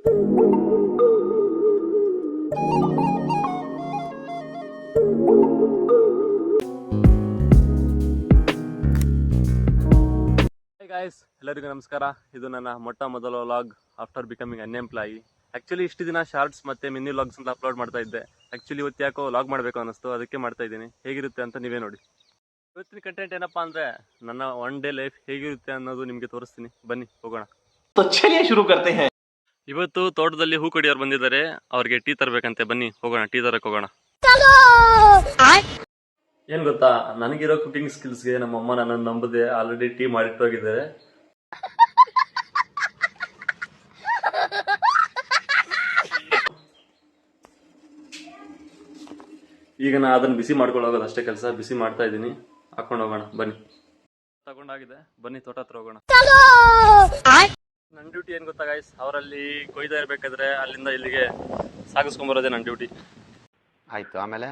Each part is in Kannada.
ಗಾಯ್ಸ್ ಎಲ್ಲರಿಗೂ ನಮಸ್ಕಾರ. ಇದು ನನ್ನ ಮೊಟ್ಟ ಮೊದಲ vlog after becoming an employee actually ಇಷ್ಟು ದಿನ ಶಾರ್ಟ್ಸ್ ಮತ್ತೆ ಮಿನಿ ವ್ಲಾಗ್ಸ್ ಅಂತ ಅಪ್ಲೋಡ್ ಮಾಡ್ತಾ ಇದ್ದೆ. ಆ್ಯಕ್ಚುಲಿ ಇವತ್ತು ಯಾಕೋ ವ್ಲಾಗ್ ಮಾಡಬೇಕು ಅನ್ನಿಸ್ತು, ಅದಕ್ಕೆ ಮಾಡ್ತಾ ಇದ್ದೀನಿ. ಹೇಗಿರುತ್ತೆ ಅಂತ ನೀವೇ ನೋಡಿ. ಇವತ್ತಿನ ಕಂಟೆಂಟ್ ಏನಪ್ಪಾ ಅಂದ್ರೆ, ನನ್ನ ಒನ್ ಡೇ ಲೈಫ್ ಹೇಗಿರುತ್ತೆ ಅನ್ನೋದು ನಿಮಗೆ ತೋರಿಸ್ತೀನಿ. ಬನ್ನಿ, ಹೋಗೋಣ. तो ಇವತ್ತು ತೋಟದಲ್ಲಿ ಹೂ ಕಡಿಯೋರು ಬಂದಿದ್ದಾರೆ. ಅವ್ರಿಗೆ ಟೀ ತರಬೇಕಂತೆ. ಬನ್ನಿ, ಹೋಗೋಣ. ಟೀ ತರಕ್ ಹೋಗೋಣ. ಏನ್ ಗೊತ್ತಾ? ನನಗಿರೋ ಕುಕಿಂಗ್ ಸ್ಕಿಲ್ಸ್ಗೆ ನಮ್ಮ ಅಮ್ಮ ನನ್ನ ನಂಬದೆ ಆಲ್ರೆಡಿ ಟೀ ಮಾಡಿಟ್ಟೋಗಿದ್ದಾರೆ ಈಗ ನಾ ಅದನ್ನ ಬಿಸಿ ಮಾಡ್ಕೊಂಡು ಹೋಗೋದು ಅಷ್ಟೇ ಕೆಲಸ. ಬಿಸಿ ಮಾಡ್ತಾ ಇದ್ದೀನಿ. ಹಾಕೊಂಡು ಹೋಗೋಣ. ಬನ್ನಿ. ತಗೊಂಡಾಗಿದೆ. ಬನ್ನಿ, ತೋಟ ಹತ್ರ ಹೋಗೋಣ. ನನ್ನ ಡ್ಯೂಟಿ ಏನು ಗೊತ್ತಾ ಗಾಯ್ಸ್ ಅವರಲ್ಲಿ ಕೊಯ್ತಾ ಇರಬೇಕಾದ್ರೆ ಅಲ್ಲಿಂದ ಇಲ್ಲಿಗೆ ಸಾಗಿಸ್ಕೊಂಬರೋದೇ ನನ್ನ ಡ್ಯೂಟಿ ಆಯ್ತು ಆಮೇಲೆ?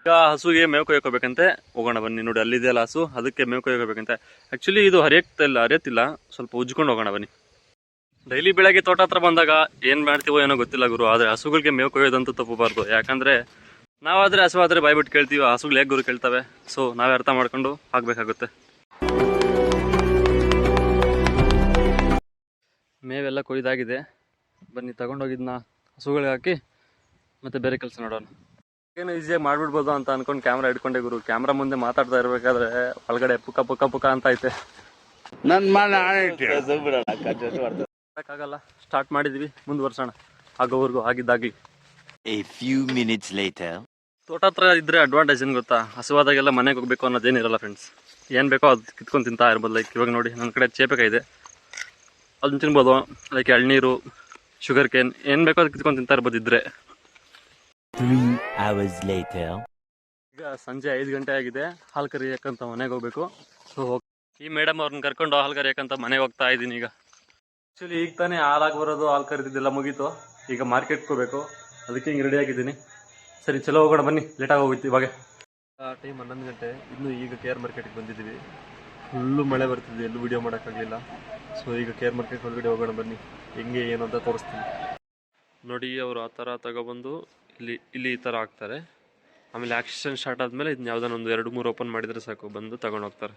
ಈಗ ಹಸುಗೆ ಮೇವು ಕೊಯ್ಕೋಬೇಕಂತೆ. ಹೋಗೋಣ ಬನ್ನಿ ನೋಡಿ ಅಲ್ಲಿದೆಯಲ್ಲ ಹಸು ಅದಕ್ಕೆ ಮೇವು ಕೊಯ್ಕೋಬೇಕಂತೆ. ಆ್ಯಕ್ಚುಲಿ ಇದು ಹರಿಯಕ್ತಿಲ್ಲ ಹರಿಯತ್ತಿಲ್ಲ. ಸ್ವಲ್ಪ ಉಜ್ಕೊಂಡು ಹೋಗೋಣ ಬನ್ನಿ. ಡೈಲಿ ಬೆಳಗ್ಗೆ ತೋಟ ಹತ್ರ ಬಂದಾಗ ಏನು ಮಾಡ್ತೀವೋ ಏನೋ ಗೊತ್ತಿಲ್ಲ ಗುರು ಆದ್ರೆ ಹಸುಗಳಿಗೆ ಮೇವು ಕೊಯ್ಯೋದಂತೂ ತಪ್ಪಬಾರ್ದು. ಯಾಕಂದ್ರೆ ನಾವಾದರೆ ಹಸು ಆದ್ರೆ ಬಾಯ್ಬಿಟ್ಟು ಕೇಳ್ತೀವಿ ಹಸುಗಳು ಹೇಗೆ ಗುರು ಕೇಳ್ತವೆ? ಸೊ ನಾವೇ ಅರ್ಥ ಮಾಡ್ಕೊಂಡು ಹಾಕ್ಬೇಕಾಗುತ್ತೆ. ಮೇವೆಲ್ಲ ಕೊಯ್ದಾಗಿದೆ. ಬನ್ನಿ ತಗೊಂಡೋಗಿದ್ನ ಹಸುಗಳಿಗೆ ಹಾಕಿ ಮತ್ತೆ ಬೇರೆ ಕೆಲಸ ನೋಡೋಣ. ಏನು ಈಸಿಯಾಗಿ ಮಾಡಿಬಿಡ್ಬೋದು ಅಂತ ಅನ್ಕೊಂಡು ಕ್ಯಾಮ್ರಾ ಇಟ್ಕೊಂಡೆ ಗುರು. ಕ್ಯಾಮ್ರಾ ಮುಂದೆ ಮಾತಾಡ್ತಾ ಇರಬೇಕಾದ್ರೆ ಒಳಗಡೆ ಪುಕ್ಕ ಪುಕ್ಕ ಪುಕ್ಕ ಅಂತ ಐತೆ. ಆಗಲ್ಲ ಸ್ಟಾರ್ಟ್ ಮಾಡಿದ್ವಿ ಮುಂದುವರ್ಸೋಣ. ಆಗೋವರೆಗೂ ಆಗಿದ್ದಾಗಲಿ. ತೋಟ ಹತ್ರ ಇದ್ರೆ ಅಡ್ವಾಂಟೇಜ್ ಏನು ಗೊತ್ತಾ? ಹಸುವಾದಾಗೆಲ್ಲ ಮನೆಗೆ ಹೋಗ್ಬೇಕು ಅನ್ನೋದೇನಿರಲ್ಲ ಫ್ರೆಂಡ್ಸ್ ಏನು ಬೇಕೋ ಅದು ಕಿತ್ಕೊಂಡು ತಿಂತಾ ಇರ್ಬೋದು ಲೈಕ್ ಇವಾಗ ನೋಡಿ ನನ್ನ ಕಡೆ ಇದೆ. ಅದನ್ನ ತಿನ್ಬೋದು. ಅದಕ್ಕೆ ಎಳ್ನೀರು ಶುಗರ್ ಕೇನ್ ಏನ್ ಬೇಕೋ ಅದಕ್ಕೆ ಕಿತ್ಕೊಂಡು ತಿಂತಾ ಇರ್ಬೋದು ಇದ್ರೆ. Three hours later. ಈಗ ಸಂಜೆ ಐದು ಗಂಟೆ ಆಗಿದೆ. ಹಾಲು ಕರಿಯಕ್ಕಂತ ಮನೆಗೆ ಹೋಗ್ಬೇಕು. ಸೊ ಈ ಮೇಡಮ್ ಅವ್ರನ್ನ ಕರ್ಕೊಂಡು ಹಾಲು ಕರಿಯಕ್ಕಂತ ಮನೆಗೆ ಹೋಗ್ತಾ ಇದ್ದೀನಿ ಈಗ. ಆ್ಯಕ್ಚುಲಿ ಈಗ ತಾನೇ ಹಾಲಾಗಿ ಬರೋದು ಹಾಲು ಕರಿದಿದ್ದೆಲ್ಲ ಮುಗೀತು. ಈಗ ಮಾರ್ಕೆಟ್ಗೆ ಹೋಗ್ಬೇಕು. ಅದಕ್ಕೆ ಹಿಂಗೆ ರೆಡಿ ಆಗಿದ್ದೀನಿ. ಸರಿ ಚಲೋ ಹೋಗೋಣ ಬನ್ನಿ. ಲೇಟಾಗಿ ಹೋಗಿತ್ತು ಇವಾಗ. ಟೈಮ್ ಹನ್ನೊಂದು ಗಂಟೆ. ಇನ್ನು ಈಗ ಕೆ ಆರ್ ಮಾರ್ಕೆಟಿಗೆ ಬಂದಿದ್ದೀವಿ. ಫುಲ್ಲು ಮಳೆ ಬರ್ತಿದೆ. ಎಲ್ಲೂ ವಿಡಿಯೋ ಮಾಡೋಕ್ಕಾಗಲಿಲ್ಲ ಸೊ ಈಗ ಕೇರ್ ಮಾರ್ಕೆಟ್ ಒಳಗಡೆ ಹೋಗೋಣ ಬನ್ನಿ. ಹೆಂಗೆ, ಏನು ಅಂತ ತೋರಿಸ್ತೀನಿ. ನೋಡಿ, ಅವರು ಆ ಥರ ತಗೊಬಂದು ಇಲ್ಲಿ ಇಲ್ಲಿ ಈ ಥರ ಹಾಕ್ತಾರೆ. ಆಮೇಲೆ ಆಕ್ಷನ್ ಸ್ಟಾರ್ಟ್ ಆದಮೇಲೆ ಇದನ್ನ ಯಾವುದಾನ ಒಂದು ಎರಡು, ಮೂರು ಓಪನ್ ಮಾಡಿದರೆ ಸಾಕು. ಬಂದು ತಗೊಂಡು ಹೋಗ್ತಾರೆ.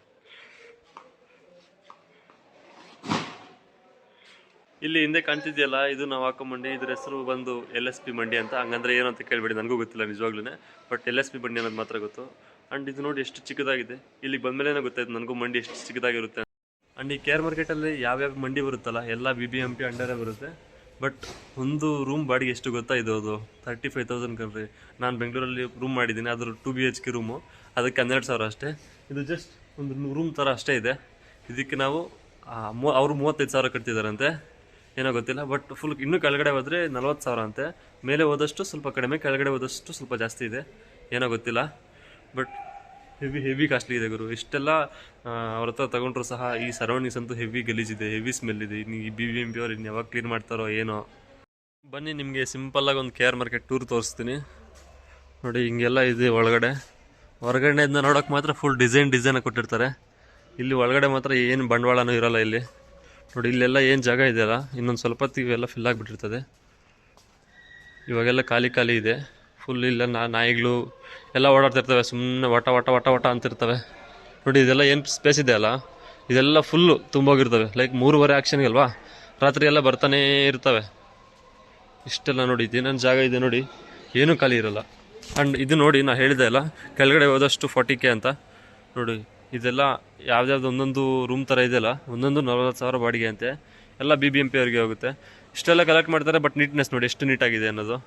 ಇಲ್ಲಿ ಹಿಂದೆ ಕಾಣ್ತಿದ್ಯಲ್ಲ, ಇದು ನಾವು ಹಾಕೋ ಮಂಡಿ, ಇದ್ರ ಹೆಸರು ಬಂದು ಎಲ್ ಎಸ್ ಪಿ ಮಂಡಿ ಅಂತ. ಹಂಗಂದ್ರೆ ಏನು ಅಂತ ಕೇಳ್ಬೇಡಿ, ನನಗೂ ಗೊತ್ತಿಲ್ಲ ನಿಜವಾಗ್ಲೂ ಬಟ್ ಎಲ್ ಎಸ್ ಪಿ ಮಂಡಿ ಅನ್ನೋದು ಮಾತ್ರ ಗೊತ್ತು. ಆ್ಯಂಡ್ ಇದು ನೋಡಿ ಎಷ್ಟು ಚಿಕ್ಕದಾಗಿದೆ. ಇಲ್ಲಿಗೆ ಬಂದಮೇಲೆ ಗೊತ್ತಾಯ್ತು, ನನಗೂ ಮಂಡಿ ಎಷ್ಟು ಚಿಕ್ಕದಾಗಿರುತ್ತೆ ಆ್ಯಂಡ್ ಈ ಕೇರ್ ಮಾರ್ಕೆಟಲ್ಲಿ ಯಾವ್ಯಾವ ಮಂಡಿ ಬರುತ್ತಲ್ಲ, ಎಲ್ಲ ಬಿ ಬಿ ಎಂ ಪಿ ಅಂಡರೇ ಬರುತ್ತೆ. ಬಟ್ ಒಂದು ರೂಮ್ ಬಾಡಿಗೆ ಎಷ್ಟು ಗೊತ್ತಾ ಇದು ಅದು ತರ್ಟಿ ಫೈವ್ ತೌಸಂಡ್ ಕಣ್ರಿ. ನಾನು ಬೆಂಗಳೂರಲ್ಲಿ ರೂಮ್ ಮಾಡಿದ್ದೀನಿ ಅದ್ರ two B H K room ಅದಕ್ಕೆ ಹನ್ನೆರಡು ಸಾವಿರ ಅಷ್ಟೇ. ಇದು ಜಸ್ಟ್ ಒಂದು ರೂಮ್ ಥರ ಅಷ್ಟೇ ಇದೆ. ಇದಕ್ಕೆ ನಾವು ಅವರು ಮೂವತ್ತೈದು ಸಾವಿರ ಕಟ್ತಿದ್ದಾರಂತೆ ಏನೋ ಗೊತ್ತಿಲ್ಲ ಬಟ್ ಫುಲ್ ಇನ್ನೂ ಕೆಳಗಡೆ ಹೋದರೆ ನಲ್ವತ್ತು ಸಾವಿರ ಅಂತೆ. ಮೇಲೆ ಹೋದಷ್ಟು ಸ್ವಲ್ಪ ಕಡಿಮೆ, ಕೆಳಗಡೆ ಹೋದಷ್ಟು ಸ್ವಲ್ಪ ಜಾಸ್ತಿ ಇದೆ. ಏನೋ ಗೊತ್ತಿಲ್ಲ. ಬಟ್ ಹೆವಿ ಹೆವಿ ಕಾಸ್ಟ್ಲಿ ಇದೆ ಗುರು. ಇಷ್ಟೆಲ್ಲ ಅವ್ರ ಹತ್ರ ತಗೊಂಡ್ರು ಸಹ ಈ ಸರೌಂಡಿಂಗ್ಸ್ ಅಂತೂ ಹೆವಿ ಗಲೀಜಿದೆ, ಹೆವಿ ಸ್ಮೆಲ್ ಇದೆ. ಇನ್ನು ಈ ಬಿ ಬಿ ಎಂ ಪಿ ಅವ್ರು ಇನ್ನು ಯಾವಾಗ ಕ್ಲೀನ್ ಮಾಡ್ತಾರೋ ಏನೋ. ಬನ್ನಿ, ನಿಮಗೆ ಸಿಂಪಲ್ಲಾಗಿ ಒಂದು ಕೇರ್ ಮಾರ್ಕೆಟ್ ಟೂರ್ ತೋರಿಸ್ತೀನಿ. ನೋಡಿ, ಹಿಂಗೆಲ್ಲ ಇದೆ ಒಳಗಡೆ. ಹೊರಗಡೆಯಿಂದ ನೋಡೋಕೆ ಮಾತ್ರ ಫುಲ್ ಡಿಸೈನ್ ಡಿಸೈನ್ ಕೊಟ್ಟಿರ್ತಾರೆ. ಇಲ್ಲಿ ಒಳಗಡೆ ಮಾತ್ರ ಏನು ಬಂಡವಾಳನೂ ಇರೋಲ್ಲ ಇಲ್ಲಿ. ನೋಡಿ, ಇಲ್ಲೆಲ್ಲ ಏನು ಜಾಗ ಇದೆಯಲ್ಲ, ಇನ್ನೊಂದು ಸ್ವಲ್ಪ ಹೊತ್ತಿಗೆ ಇವೆಲ್ಲ ಫಿಲ್ ಆಗಿಬಿಟ್ಟಿರ್ತದೆ. ಇವಾಗೆಲ್ಲ ಖಾಲಿ ಖಾಲಿ ಇದೆ. ಫುಲ್ ಇಲ್ಲ ನಾಯಿಗಳು ಎಲ್ಲ ಓಡಾಡ್ತಿರ್ತವೆ ಸುಮ್ಮನೆ ವಟ ವಟ ವಟ ವಟ ಅಂತಿರ್ತವೆ. ನೋಡಿ, ಇದೆಲ್ಲ ಏನು ಸ್ಪೇಸ್ ಇದೆ ಅಲ್ಲ? ಇದೆಲ್ಲ ಫುಲ್ಲು ತುಂಬೋಗಿರ್ತವೆ ಲೈಕ್ ಮೂರುವರೆ ಆ್ಯಕ್ಷನ್ಗೆ ಅಲ್ವಾ? ರಾತ್ರಿ ಎಲ್ಲ ಬರ್ತಾನೇ ಇರ್ತವೆ. ಇಷ್ಟೆಲ್ಲ ನೋಡಿ ಇದೇನೇನು ಜಾಗ ಇದೆ ನೋಡಿ. ಏನೂ ಖಾಲಿ ಇರಲ್ಲ. ಆ್ಯಂಡ್ ಇದು ನೋಡಿ ನಾನು ಹೇಳಿದೆ ಅಲ್ಲ, ಕೆಳಗಡೆ ಹೋದಷ್ಟು ಫಾರ್ಟಿ ಕೆ ಅಂತ. ನೋಡಿ, ಇದೆಲ್ಲ ಯಾವ್ದ್ಯಾವ್ದು ಒಂದೊಂದು ರೂಮ್ ಥರ ಇದೆಯಲ್ಲ ಒಂದೊಂದು ನಲ್ವತ್ತು ಸಾವಿರ ಬಾಡಿಗೆ ಅಂತೆ. ಎಲ್ಲ ಬಿ ಬಿ ಎಂ ಪಿ ಅವ್ರಿಗೆ ಹೋಗುತ್ತೆ. ಇಷ್ಟೆಲ್ಲ ಕಲೆಕ್ಟ್ ಮಾಡ್ತಾರೆ ಬಟ್ ನೀಟ್ನೆಸ್ ನೋಡಿ, ಎಷ್ಟು ನೀಟಾಗಿದೆ ಅನ್ನೋದು.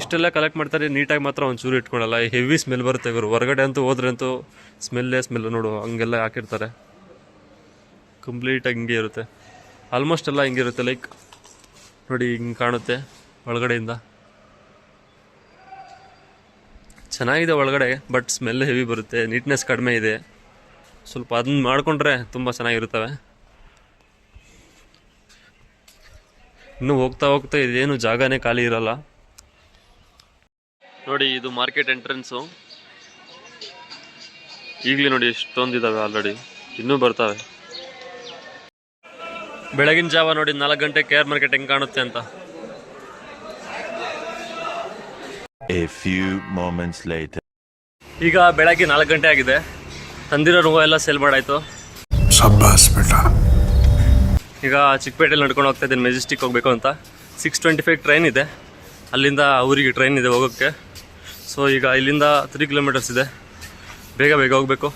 ಇಷ್ಟೆಲ್ಲ ಕಲೆಕ್ಟ್ ಮಾಡ್ತಾರೆ, ನೀಟಾಗಿ ಮಾತ್ರ ಒಂಚೂರು ಇಟ್ಕೊಳಲ್ಲ. ಹೆವಿ ಸ್ಮೆಲ್ ಬರುತ್ತೆ ಇವರು ಹೊರಗಡೆ ಅಂತೂ ಹೋದ್ರೆ ಅಂತೂ ಸ್ಮೆಲ್ಲೇ ಸ್ಮೆಲ್ ನೋಡು, ಹಂಗೆಲ್ಲ ಹಾಕಿರ್ತಾರೆ. ಕಂಪ್ಲೀಟಾಗಿ ಹಿಂಗೆ ಇರುತ್ತೆ. ಆಲ್ಮೋಸ್ಟ್ ಎಲ್ಲ ಹಿಂಗಿರುತ್ತೆ ಲೈಕ್ ನೋಡಿ, ಹಿಂಗೆ ಕಾಣುತ್ತೆ ಒಳಗಡೆಯಿಂದ. ಚೆನ್ನಾಗಿದೆ ಒಳಗಡೆ ಬಟ್ ಸ್ಮೆಲ್ ಹೆವಿ ಬರುತ್ತೆ. ನೀಟ್ನೆಸ್ ಕಡಿಮೆ ಇದೆ. ಸ್ವಲ್ಪ ಅದನ್ನ ಮಾಡಿಕೊಂಡ್ರೆ ತುಂಬ ಚೆನ್ನಾಗಿರುತ್ತವೆ. ಇನ್ನೂ ಹೋಗ್ತಾ ಹೋಗ್ತಾ ಇದೇನು ಜಾಗನೇ ಖಾಲಿ ಇರಲ್ಲ. ನೋಡಿ ಇದು ಮಾರ್ಕೆಟ್ ಎಂಟ್ರೆನ್ಸು ಈಗಲೇ ನೋಡಿ ಎಷ್ಟೊಂದಿದ್ದಾವೆ ಆಲ್ರೆಡಿ ಇನ್ನೂ ಬರ್ತವೆ. ಬೆಳಗಿನ ಜಾವ ನೋಡಿ ನಾಲ್ಕು ಗಂಟೆ ಕೇರ್ ಮಾರ್ಕೆಟ್ ಹೆಂಗೆ ಕಾಣುತ್ತೆ ಅಂತ. ಈಗ ಬೆಳಗ್ಗೆ ನಾಲ್ಕು ಗಂಟೆ ಆಗಿದೆ. ತಂದಿರೋ ಹೂವು ಎಲ್ಲ ಸೇಲ್ ಮಾಡಾಯ್ತು. ಈಗ ಚಿಕ್ಕಪೇಟೆಯಲ್ಲಿ ನಡ್ಕೊಂಡು ಹೋಗ್ತಾ ಇದ್ದೀನಿ ಮೆಜೆಸ್ಟಿಕ್ ಹೋಗ್ಬೇಕು ಅಂತ. ಸಿಕ್ಸ್ ಟ್ವೆಂಟಿ ಫೈವ್ ಟ್ರೈನ್ ಇದೆ. ಅಲ್ಲಿಂದ ಊರಿಗೆ ಟ್ರೈನ್ ಇದೆ ಹೋಗೋಕ್ಕೆ. ಸೊ ಈಗ ಇಲ್ಲಿಂದ ತ್ರೀ ಕಿಲೋಮೀಟರ್ಸ್ ಇದೆ. ಬೇಗ ಬೇಗ ಹೋಗಬೇಕು.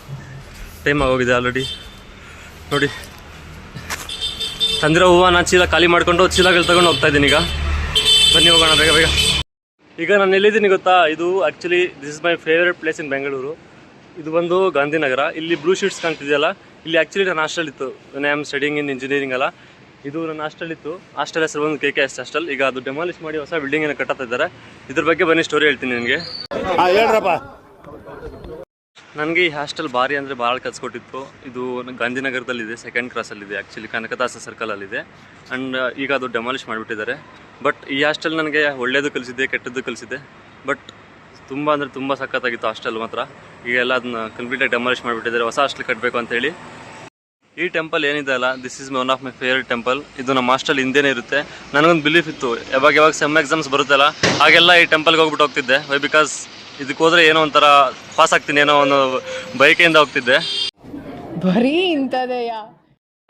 ಟೈಮ್ ಆಗೋಗಿದೆ ಆಲ್ರೆಡಿ ನೋಡಿ. ತಂದಿರೋ ಹೂವು ನಾನು ಚೀಲ ಖಾಲಿ ಮಾಡಿಕೊಂಡು ಚೀಲಗಳು ತಗೊಂಡು ಹೋಗ್ತಾ ಇದ್ದೀನಿ ಈಗ. ಬನ್ನಿ ಹೋಗೋಣ ಬೇಗ ಬೇಗ. ಈಗ ನಾನು ಎಲ್ಲಿದ್ದೀನಿ ಗೊತ್ತಾ? ಇದು actually this is my favourite place in Bengaluru ಇದು ಬಂದು ಗಾಂಧಿನಗರ. ಇಲ್ಲಿ ಬ್ಲೂ ಶೀಟ್ಸ್ ಕಾಣ್ತಿದೆಯಲ್ಲ? ಇಲ್ಲಿ ಆ್ಯಕ್ಚುಲಿ ನಾನು ಹಾಸ್ಟೆಲ್ ಇತ್ತು I am studying in engineering ಅಲ್ಲ. ಇದು ನನ್ನ ಹಾಸ್ಟೆಲ್ ಇತ್ತು. ಹಾಸ್ಟೆಲ್ ಹೆಸರು ಬಂದು ಕೆ ಕೆ ಎಸ್ ಹಾಸ್ಟೆಲ್ ಈಗ ಅದು ಡೆಮಾಲಿಷ್ ಮಾಡಿ ಹೊಸ ಬಿಲ್ಡಿಂಗ್ ಏನೋ ಕಟ್ಟತ್ತಾ ಇದ್ದಾರೆ. ಇದ್ರ ಬಗ್ಗೆ ಬನ್ನಿ ಸ್ಟೋರಿ ಹೇಳ್ತೀನಿ ನನಗೆ. ನನಗೆ ಈ ಹಾಸ್ಟೆಲ್ ಭಾರಿ ಅಂದರೆ ಭಾಳ ಕಲ್ಸ್ಕೊಟ್ಟಿತ್ತು ಇದು ಗಾಂಧಿನಗರದಲ್ಲಿದೆ ಸೆಕೆಂಡ್ ಕ್ರಾಸಲ್ಲಿದೆ ಆ್ಯಕ್ಚುಲಿ ಕನಕದಾಸ ಸರ್ಕಲಲ್ಲಿದೆ ಆ್ಯಂಡ್ ಈಗ ಅದು ಡೆಮಾಲಿಷ್ ಮಾಡಿಬಿಟ್ಟಿದ್ದಾರೆ. ಬಟ್ ಈ ಹಾಸ್ಟೆಲ್ ನನಗೆ ಒಳ್ಳೆಯದು ಕಲಿಸಿದೆ ಕೆಟ್ಟದ್ದು ಕಲಿಸಿದೆ. ಬಟ್ ತುಂಬ ಅಂದರೆ ತುಂಬ ಸಖತ್ತಾಗಿತ್ತು ಹಾಸ್ಟೆಲ್ ಮಾತ್ರ. ಈಗ ಎಲ್ಲ ಅದನ್ನ ಕಂಪ್ಲೀಟಾಗಿ ಡೆಮಾಲಿಷ್ ಮಾಡಿಬಿಟ್ಟಿದ್ದಾರೆ. ಹೊಸ ಹಾಸ್ಟೆಲ್ ಕಟ್ಟಬೇಕು ಅಂತೇಳಿ ಈ ಟೆಂಪಲ್ ಏನಿದೆ ಅಲ್ಲ this is one of my favourite temple ಇದು ನಮ್ಮ ಹಾಸ್ಟೆಲ್ ಹಿಂದೆನೇ ಇರುತ್ತೆ. ನನಗೊಂದು ಬಿಲೀಫ್ ಇತ್ತು ಯಾವಾಗ ಯಾವಾಗ ಸೆಮ್ ಎಕ್ಸಾಮ್ಸ್ ಬರುತ್ತಲ್ಲ ಹಾಗೆಲ್ಲ ಈ ಟೆಂಪಲ್ಗೆ ಹೋಗ್ಬಿಟ್ಟು ಹೋಗ್ತಿದ್ದೆ. ವೈ ಬಿಕಾಸ್ ಇದಕ್ಕೆ ಹೋದ್ರೆ ಏನೋ ಒಂಥರ ಪಾಸ್ ಆಗ್ತೀನಿ ಏನೋ ಒಂದು ಬೈಕಿಂದ ಹೋಗ್ತಿದ್ದೆ. ಬರೀ ಇಂಥದೆಯಾ?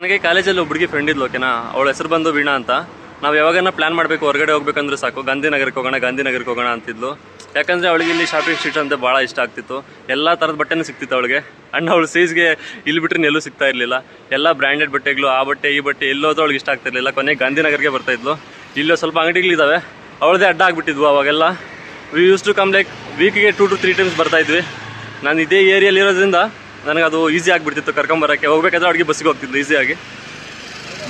ನನಗೆ ಕಾಲೇಜಲ್ಲಿ ಹುಡುಗಿ ಫ್ರೆಂಡ್ ಇದ್ಲು ಓಕೆನಾ? ಅವಳ ಹೆಸರು ಬಂದು ವೀಣಾ ಅಂತ. ನಾವು ಯಾವಾಗನ ಪ್ಲಾನ್ ಮಾಡಬೇಕು ಹೊರಗಡೆ ಹೋಗ್ಬೇಕಂದ್ರೆ ಸಾಕು. ಗಾಂಧಿನಗರಕ್ಕೆ ಹೋಗೋಣ ಗಾಂಧಿನಗರಕ್ಕೆ ಹೋಗೋಣ ಅಂತಿದ್ಲು. ಯಾಕಂದರೆ ಅವಳಿಗೆ ಇಲ್ಲಿ ಶಾಪಿಂಗ್ ಸ್ಟ್ರೀಟ್ ಅಂತ ಭಾಳ ಇಷ್ಟ ಆಗ್ತಿತ್ತು. ಎಲ್ಲ ಥರದ ಬಟ್ಟೆನೂ ಸಿಕ್ತಿತ್ತು ಅವಳಿಗೆ. ಅಂಡ್ ಅವಳು ಸೈಜ್ಗೆ ಇಲ್ಲಿ ಬಿಟ್ಟರೆ ಎಲ್ಲೂ ಸಿಗ್ತಾ ಇರಲಿಲ್ಲ. ಎಲ್ಲ ಬ್ರ್ಯಾಂಡೆಡ್ ಬಟ್ಟೆಗಳು, ಆ ಬಟ್ಟೆ, ಈ ಬಟ್ಟೆ ಎಲ್ಲೋದು ಅವಳಿಗೆ ಇಷ್ಟ ಆಗ್ತಿರಲಿಲ್ಲ. ಕೊನೆಗೆ ಗಾಂಧಿನಗರ್ಗೆ ಬರ್ತಾ ಇದ್ಲು. ಇಲ್ಲಿ ಸ್ವಲ್ಪ ಅಂಗಡಿಗಳಿದ್ದಾವೆ ಅವಳದೇ ಅಡ್ಡ ಆಗಿಬಿಟ್ಟಿದ್ವು ಅವಾಗೆಲ್ಲ. We use to come like ವೀಕಿಗೆ two to three times ಬರ್ತಾ ಇದ್ವಿ. ನಾನು ಇದೇ ಏರಿಯಲ್ಲಿ ಇರೋದ್ರಿಂದ ನನಗೆ ಅದು ಈಸಿ ಆಗಿಬಿಡ್ತಿತ್ತು ಕರ್ಕೊಂಬರೋಕ್ಕೆ ಹೋಗ್ಬೇಕಾದ್ರೆ ಅವ್ರಿಗೆ ಬಸ್ಸಿಗೆ ಹೋಗ್ತಿದ್ಲು ಈಸಿಯಾಗಿ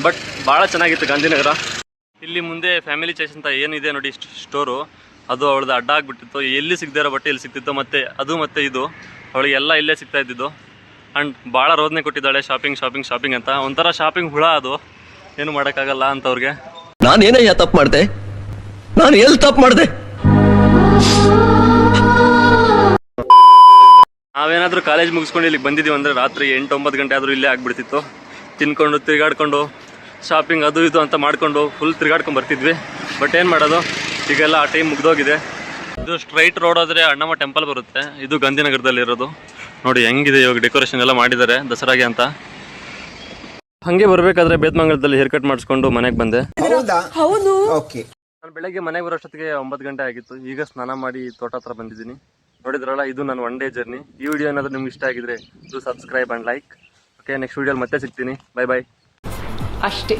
ಬಟ್ ಭಾಳ ಚೆನ್ನಾಗಿತ್ತು ಗಾಂಧಿನಗರ. ಇಲ್ಲಿ ಮುಂದೆ ಫ್ಯಾಮಿಲಿ ಚೇಸ್ ಅಂತ ಏನಿದೆ ನೋಡಿ ಸ್ಟೋರು ಅದು ಅವಳದ್ದು ಅಡ್ಡ ಆಗಿಬಿಟ್ಟಿತ್ತು. ಎಲ್ಲಿ ಸಿಗದೇ ಇರೋ ಬಟ್ಟೆ ಎಲ್ಲಿ ಸಿಗ್ತಿತ್ತು ಮತ್ತು ಅದು ಮತ್ತು ಇದು. ಅವಳಿಗೆ ಎಲ್ಲ ಇಲ್ಲೇ ಸಿಗ್ತಾ ಇದ್ದಿದ್ದು. ಆ್ಯಂಡ್ ಭಾಳ ರೋದನೆ ಕೊಟ್ಟಿದ್ದಾಳೆ ಶಾಪಿಂಗ್ ಶಾಪಿಂಗ್ ಶಾಪಿಂಗ್ ಅಂತ. ಒಂಥರ ಶಾಪಿಂಗ್ ಹುಳ ಅದು. ಏನು ಮಾಡೋಕ್ಕಾಗಲ್ಲ ನಾನು ನಾನೇನಯ್ಯ ತಪ್ಪು ಮಾಡಿದೆ? ನಾನು ಎಲ್ಲಿ ತಪ್ಪು ಮಾಡಿದೆ? ನಾವೇನಾದರೂ ಕಾಲೇಜ್ ಮುಗಿಸ್ಕೊಂಡು ಇಲ್ಲಿಗೆ ಬಂದಿದ್ದೀವಿ ಅಂದರೆ ರಾತ್ರಿ ಎಂಟು ಒಂಬತ್ತು ಗಂಟೆ ಆದರೂ ಇಲ್ಲೇ ಆಗಿಬಿಡ್ತಿತ್ತು. ತಿನ್ಕೊಂಡು ತಿರುಗಾಡ್ಕೊಂಡು ಶಾಪಿಂಗ್ ಅದು ಇದು ಅಂತ ಮಾಡಿಕೊಂಡು ಫುಲ್ ತಿರುಗಾಡ್ಕೊಂಡು ಬರ್ತಿದ್ವಿ. ಬಟ್ ಏನು ಮಾಡೋದು? ಈಗೆಲ್ಲ ಆ ಟೈಮ್ ಮುಗ್ದೋಗಿದೆ. ಇದು ಸ್ಟ್ರೈಟ್ ರೋಡ್ ಆದರೆ ಅಣ್ಣಮ್ಮ ಟೆಂಪಲ್ ಬರುತ್ತೆ. ಇದು ಗಾಂಧಿನಗರದಲ್ಲಿ ಇರೋದು ನೋಡಿ ಹೆಂಗಿದೆ ಇವಾಗ ಡೆಕೋರೇಷನ್ ಎಲ್ಲ ಮಾಡಿದ್ದಾರೆ ದಸರಾಗೆ ಅಂತ. ಹಂಗೆ ಬರಬೇಕಾದ್ರೆ ಬೇತ್ಮಂಗಲದಲ್ಲಿ ಹೇರ್ ಕಟ್ ಮಾಡಿಸ್ಕೊಂಡು ಮನೆಗೆ ಬಂದೆ. ಹೌದು? ನಾನು ಬೆಳಗ್ಗೆ ಮನೆಗೆ ಬರೋಷ್ಟೊತ್ತಿಗೆ ಒಂಬತ್ತು ಗಂಟೆ ಆಗಿತ್ತು. ಈಗ ಸ್ನಾನ ಮಾಡಿ ತೋಟ ಹತ್ರ ಬಂದಿದ್ದೀನಿ. ನೋಡಿದ್ರಲ್ಲ ಇದು ನನ್ನ ಒನ್ ಡೇ ಜರ್ನಿ ಈ ವಿಡಿಯೋ ಏನಾದರೂ ನಿಮ್ಗೆ ಇಷ್ಟ ಆಗಿದ್ರೆ ಇದು subscribe and like okay next ವಿಡಿಯೋಲಿ ಮತ್ತೆ ಸಿಗ್ತೀನಿ. ಬೈ ಬಾಯ್ ಅಷ್ಟೇ.